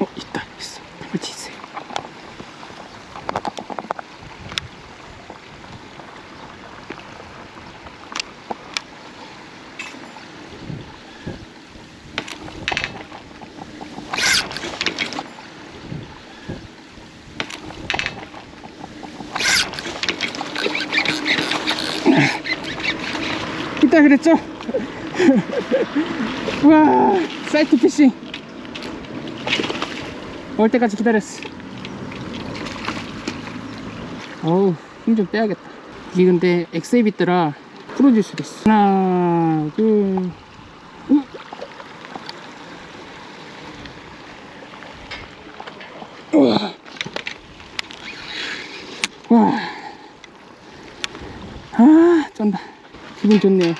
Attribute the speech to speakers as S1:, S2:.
S1: 어 있다 있어. 풀치세 있다 그랬죠? 와 사이트 피싱. 올 때까지 기다렸어 어우 힘 좀 빼야겠다 이게 근데 엑세이 bit더라 부러질 수도 있어 하나 둘 우. 우와. 와. 아, 쩐다. 기분 좋네요.